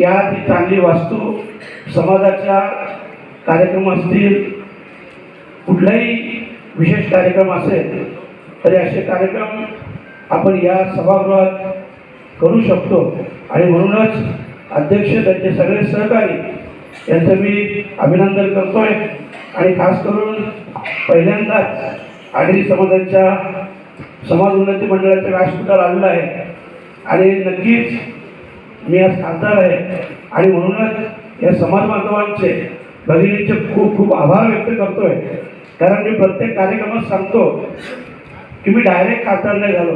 या ती चांगली वास्तू समाजाच्या कार्यक्रम असतील कुठलाही विशेष कार्यक्रम असेल तरी असे कार्यक्रम आपण या सभागृहात करू शकतो. आणि म्हणूनच अध्यक्ष त्यांचे सगळे सहकारी यांचं मी अभिनंदन करतोय. आणि खास करून पहिल्यांदाच आगरी समाजाच्या समाज उन्नती मंडळाच्या व्यासपीठाला आलेलं आहे. आणि नक्कीच मी आज खासदार आहे. आणि म्हणूनच या समाज बांधवांचे भगिनीचे खूप खूप आभार व्यक्त करतोय. कारण मी प्रत्येक कार्यक्रमात सांगतो की मी डायरेक्ट खासदार नाही झालो.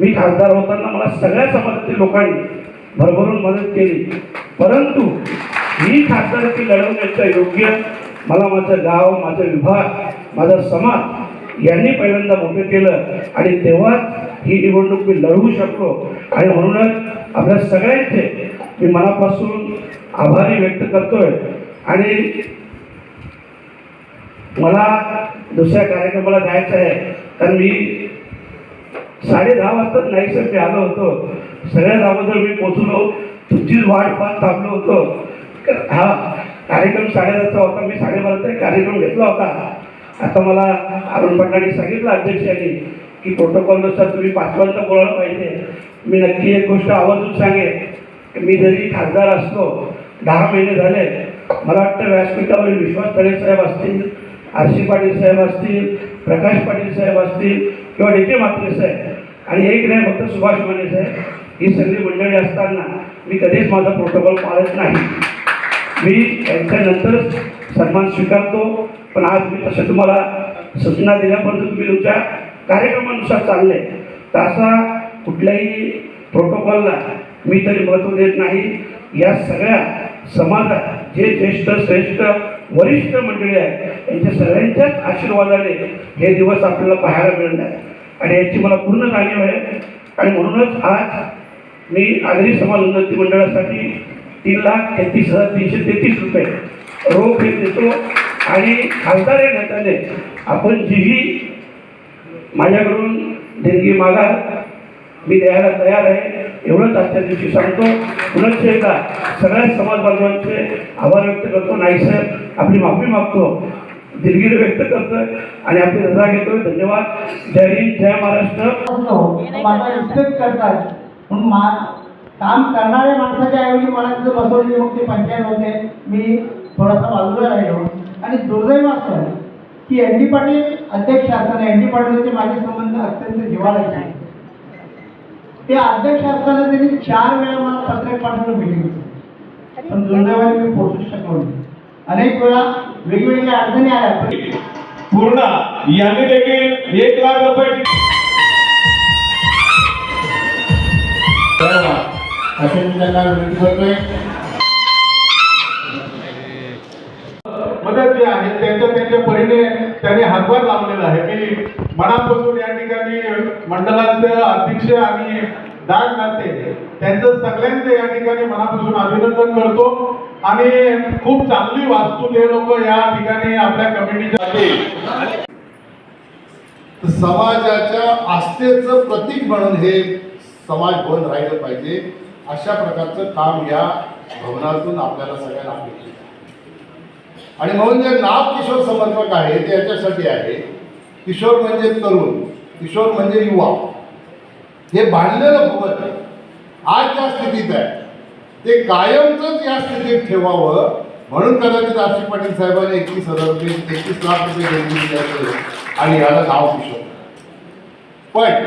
मी खासदार होताना मला सगळ्या समाजातील लोकांनी भरभरून मदत केली. परंतु मी खासदारकी लढवण्याच्या योग्य मला माझं गाव माझा विभाग माझा समाज यांनी पहिल्यांदा मोठं केलं आणि तेव्हाच ही निवडणूक मी लढवू शकलो. आणि म्हणूनच आपल्या सगळ्यांचे मी मनापासून आभारी व्यक्त करतोय. आणि मला दुसऱ्या कार्यक्रमाला जायचं आहे. कारण मी साडे दहा वाजता नाही सर मी आलो होतो. सगळ्या अगोदर मी पोचलो तुमचीच वाट पाहत थांबलो होतो. हा कार्यक्रम साडेदहाचा होता. मी साडेबाराचा कार्यक्रम घेतला होता. आता मला अरुण भंडारी सांगितलं अध्यक्षांनी की प्रोटोकॉलनुसार तुम्ही पाच वाजता बोलायला पाहिजे. मी नक्की एक गोष्ट आवर्जून सांगेन. मी जरी खासदार असलो दहा महिने झाले मला वाटतं व्यासपीठावरील विश्वास तळे साहेब असतील आर सी पाटील साहेब असतील प्रकाश पाटील साहेब असतील किंवा डी के म्हात्रे साहेब. आणि एक नाही फक्त सुभाष माने साहेब. ही सगळी मंडळी असताना मी कधीच माझा प्रोटोकॉल पाळत नाही. मी यांच्यानंतरच सन्मान स्वीकारतो. पण आज मी तसं तुम्हाला सूचना दिल्यापर्यंत तुम्ही तुमच्या कार्यक्रमानुसार चालले. तर असा कुठल्याही प्रोटोकॉलला मी तरी महत्त्व देत नाही. या सगळ्या समाजात जे ज्येष्ठ श्रेष्ठ वरिष्ठ मंडळी आहेत यांच्या सगळ्यांच्याच आशीर्वादाने हे दिवस आपल्याला पाहायला मिळणार आणि याची मला पूर्ण जाणीव आहे. आणि म्हणूनच आज मी आगरी समाज उन्नती मंडळासाठी तीन लाख तेहतीस हजार तीनशे तेहतीस रुपये रोख हे देतो. आणि खासदार या नेत्याने आपण जीही माझ्याकडून देणगी मागा. मी द्यायला तयार आहे. एवढंच आजच्या दिवशी सांगतो. पुनश्च एकदा सगळ्या समाज बांधवांचे आभार व्यक्त करतो. नाही साहेब आपली माफी मागतो. दिलगिरी व्यक्त करतोय आणि आपली रजा घेतोय. धन्यवाद. जय हिंद जय महाराष्ट्र. हो, माझा रिस्पेक्ट करतात. म्हणून मा काम करणाऱ्या माणसाच्या ऐवजी मला तिथं बसवली मग ते पंचायत होते. मी थोडासा बाजूला राहिलो. आणि दुर्दैव असं की एन डी पाटील अध्यक्ष असताना एन डी पाटीलचे माझे संबंध अत्यंत जिव्हाळ्याचे आहेत. ते अध्यक्ष असताना त्यांनी चार वेळा मला पत्रक पाठवलं मिटिंग पण दुर्दैवाने मी पोहोचू शकलो नाही. अनेक वेळा वेगवेगळ्या अडचणी आल्या पण पूर्ण यांनी देखील एक लाख रुपये असे मी त्यांना विनंती करतोय. त्यांच्या त्यांनी हातभार लावलेला आहे. मी मनापासून या ठिकाणी मंडळाचे अध्यक्ष आणि दान नाते त्यांचं सगळ्यांचं या ठिकाणी मनापासून अभिनंदन करतो. आणि खूप चांगली वास्तू ते लोक या ठिकाणी आपल्या कमिटीच्या समाजाच्या आस्थेचं प्रतीक म्हणून हे समाज भवन राहिलं पाहिजे. अशा प्रकारचं काम या भवनातून आपल्याला सगळ्यांना अपेक्षित आणि म्हणून जे नाव किशोर समर्पक आहे ते याच्यासाठी आहे. किशोर म्हणजे तरुण किशोर म्हणजे युवा. हे बांधलेलं आहे. आज ज्या स्थितीत आहे. ते कायमचंच या स्थितीत ठेवावं म्हणून कदाचित आरशी पाटील साहेबांनी एकतीस हजार रुपये एकतीस लाख रुपये देणगी दिली असेल आणि याला नाव किशोर. पण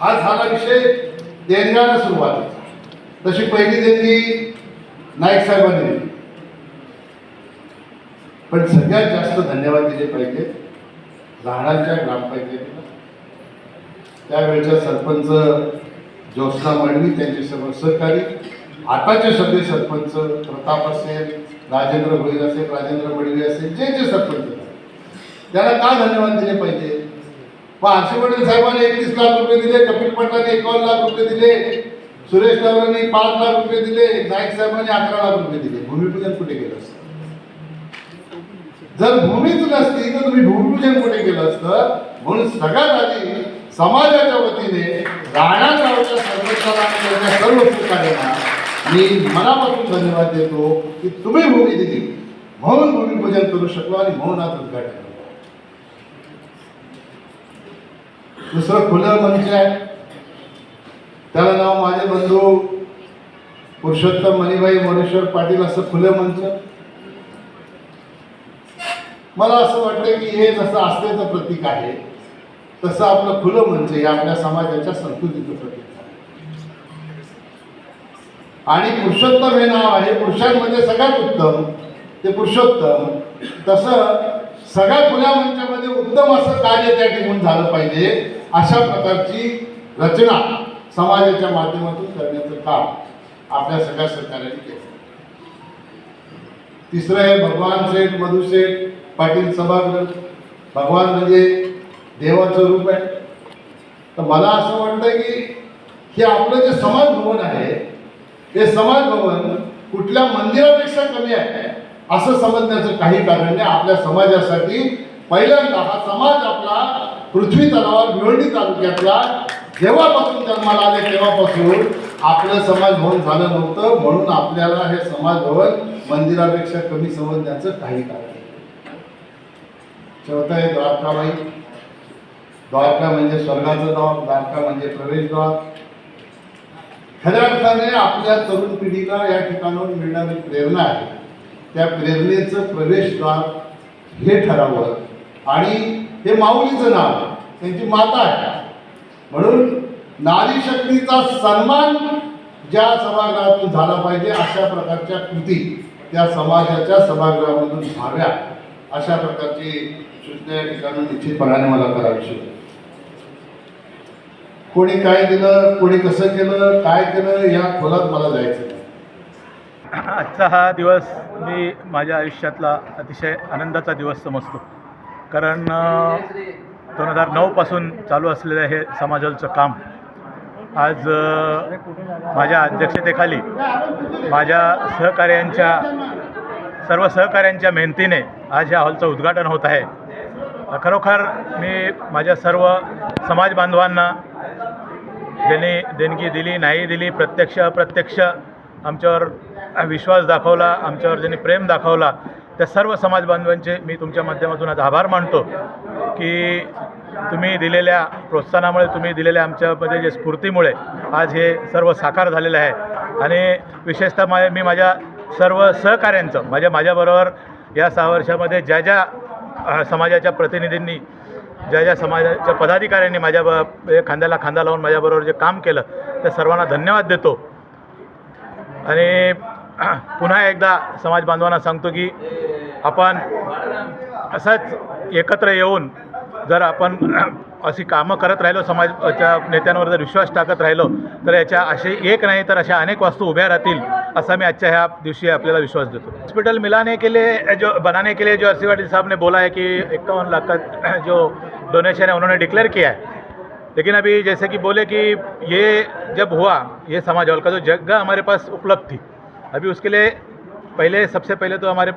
हा झाला विषय देणग्याला सुरुवात तशी पहिली देणगी नाईक साहेबांनी दिली. पण सगळ्यात जास्त धन्यवाद दिले पाहिजे राहण्याच्या ग्रामपंचायतीला. त्यावेळच्या सरपंच ज्योत्स्ना मडवी त्यांचे सर्व सहकारी आताचे सगळे सरपंच प्रताप असेल राजेंद्र भोईर असेल राजेंद्र मडवी असेल जे जे सरपंच त्याला का धन्यवाद दिले पाहिजे? मग आरशी पटेल साहेबांनी एकतीस लाख रुपये दिले कपिल पटलाने एकावन्न लाख रुपये दिले सुरेश टावरांनी पाच लाख रुपये दिले नाईक साहेबांनी अकरा लाख रुपये दिले. भूमिपूजन कुठे गेलं असतं जर भूमीच नसती तर तुम्ही भूमिपूजन कुठे केलं असतं? म्हणून सगळ्यात आधी समाजाच्या वतीने राणा गावच्या सरपंचाला आणि सर्व सहकार्यांना मी मनापासून धन्यवाद देतो की तुम्ही भूमी दिली. म्हणून भूमिपूजन करू शकलो आणि म्हणून आज उद्घाटन दुसरं खुलं मंच आहे. त्याला नाव माझे बंधू पुरुषोत्तम मणिभाई मोरेश्वर पाटील असं खुलं मंच. मला असं वाटतं की हे जसं आस्थेचं प्रतीक आहे तसं आपलं खुलं मंच हे आपल्या समाजाच्या संस्कृतीचं प्रतीक आहे. आणि पुरुषोत्तम हे नाव आहे. पुरुषांमध्ये सगळ्यात उत्तम ते पुरुषोत्तम. तसं सगळ्या खुल्या मंचामध्ये उत्तम असं कार्य त्या ठिकाणी झालं पाहिजे अशा प्रकारची रचना समाजाच्या माध्यमातून करण्याचं काम आपल्या सगळ्या सरकारने केलं. तिसरं आहे भगवान शेठ मधुशेठ पाटील सभागृह. भगवान म्हणजे देवाचं रूप आहे. तर मला असं वाटतं की हे आपलं जे समाज भवन आहे हे समाज भवन कुठल्या मंदिरापेक्षा कमी आहे असं समजण्याचं काही कारण नाही. आपल्या समाजासाठी पहिल्यांदा हा समाज आपला पृथ्वी तलावर भिवंडी तालुक्यातला जेव्हापासून जन्माला आले तेव्हापासून आपलं समाज भवन झालं नव्हतं. म्हणून आपल्याला हे समाज भवन मंदिरापेक्षा कमी समजण्याचं काही कारण नाही. चौथं आहे द्वारकाबाई. द्वारका म्हणजे स्वर्गाचं द्वार द्वारका म्हणजे प्रवेशद्वार खऱ्या अर्थाने आपल्या तरुण पिढीला या ठिकाणाहून मिळणारी प्रेरणा आहे. त्या प्रेरणेचं प्रवेशद्वार हे ठरावं. आणि हे माऊलीचं नाव आहे. त्यांची माता आहे. म्हणून नारी शक्तीचा सन्मान ज्या सभागृहातून झाला पाहिजे अशा प्रकारच्या कृती त्या समाजाच्या सभागृहामधून व्हाव्या अशा प्रकारची सूचना या ठिकाणी निश्चितपणाने मला करावीशी. कोणी काय दिलं कोणी कसं केलं काय केलं या खोलात मला जायचं आजचा हा दिवस मी माझ्या आयुष्यातला अतिशय आनंदाचा दिवस समजतो. कारण दोन हजार नऊपासून चालू असलेलं हे समाजाचं काम आज माझ्या अध्यक्षतेखाली माझ्या सहकार्यांच्या सर्व सहकाऱ्यांच्या मेहनतीने आज ह्या हॉलचं उद्घाटन होत आहे. खरोखर मी माझ्या सर्व समाज बांधवांना ज्यांनी देणगी दिली नाही दिली प्रत्यक्ष अप्रत्यक्ष आमच्यावर विश्वास दाखवला आमच्यावर ज्यांनी प्रेम दाखवला त्या सर्व समाज बांधवांचे मी तुमच्या माध्यमातून आज आभार मानतो की तुम्ही दिलेल्या प्रोत्साहनामुळे तुम्ही दिलेल्या आमच्यामध्ये जे स्फूर्तीमुळे आज हे सर्व साकार झालेलं आहे. आणि विशेषतः मा मी माझ्या सर्व सहकाऱ्यांचं माझ्या माझ्याबरोबर या सहा वर्षामध्ये ज्या ज्या समाजाच्या प्रतिनिधींनी ज्या ज्या समाजाच्या पदाधिकाऱ्यांनी माझ्या ब म्हणजे खांद्याला खांदा लावून माझ्याबरोबर जे काम केलं त्या सर्वांना धन्यवाद देतो. आणि पुन्हा एकदा समाज बांधवांना सांगतो की आपण असंच एकत्र येऊन जर आपण अशी कामं करत राहिलो समाजाच्या नेत्यांवर जर विश्वास टाकत राहिलो तर याच्या असे एक नाही तर अशा अनेक वस्तू उभ्या राहतील. असा मैं अच्छा ह्या दिवशी आपल्याला विश्वास देतो. हॉस्पिटल मिलाने के लिए जो, बनाने के लिए जो अस्सी वाटिल साहब ने बोला है कि इक्यावन लाख का जो डोनेशन है, उन्होंने डिक्लेयर किया है। लेकिन अभी जैसे कि बोले कि ये जब हुआ, ये समाज हॉल का जो जगह हमारे पास उपलब्ध थी। अभी उसके लिए पहले, सबसे पहले तो हमारे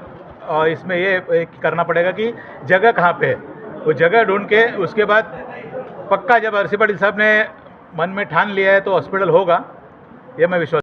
इसमें ये करना पड़ेगा कि जगह कहाँ पे है। वो जगह ढूंढ के, उसके बाद पक्का जब अरसी पाटिल साहब ने मन में ठान लिया है तो हॉस्पिटल होगा। ये मैं विश्वास